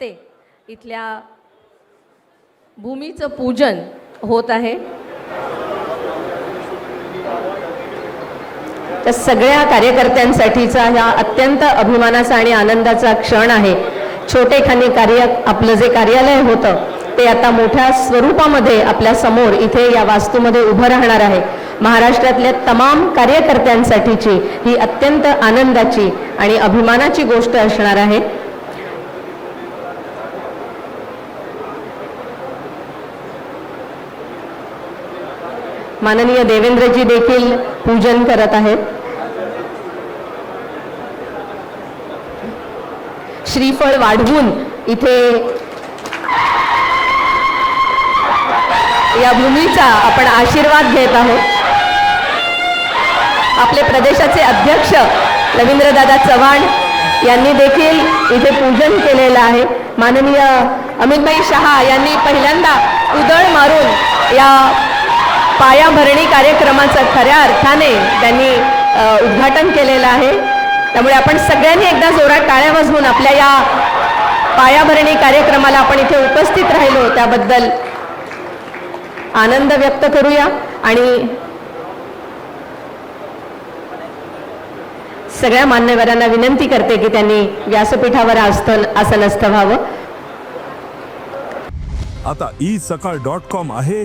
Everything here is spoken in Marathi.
हस्ते इथल्या भूमीचं पूजन होत आहे. त्या सगळ्या कार्यकर्त्यांसाठीचा ह्या अत्यंत अभिमानाचा आणि आनंदाचा क्षण आहे. छोटेखानी कार्य आपलं जे कार्यालय होतं ते आता मोठ्या स्वरूपामध्ये आपल्यासमोर इथे या वास्तूमध्ये उभं राहणार आहे. महाराष्ट्रातल्या तमाम कार्यकर्त्यांसाठीची ही अत्यंत आनंदाची आणि अभिमानाची गोष्ट असणार आहे. माननीय देवेंद्रजी देखील पूजन करत आहेत. श्रीफळ वाढवून इथे या भूमीचा आपण आशीर्वाद घेत आहोत. आपले प्रदेशाचे अध्यक्ष रवींद्रदादा चव्हाण यांनी देखील इथे पूजन केलेलं आहे. माननीय अमितभाई शहा यांनी पहिल्यांदा उदळ मारून या पायाभरणी कार्यक्रमाचं खऱ्या अर्थाने त्यांनी उद्घाटन केलेलं आहे. त्यामुळे आपण सगळ्यांनी एकदा जोरात टाळ्या वाजवून आपल्या या पायाभरणी कार्यक्रमाला आपण इथे उपस्थित राहिलो त्याबद्दल आनंद व्यक्त करूया. आणि सगळ्या मान्यवरांना विनंती करते की त्यांनी व्यासपीठावर आसन आसनस्थ व्हावं. आता ई सकाळ डॉट कॉम आहे.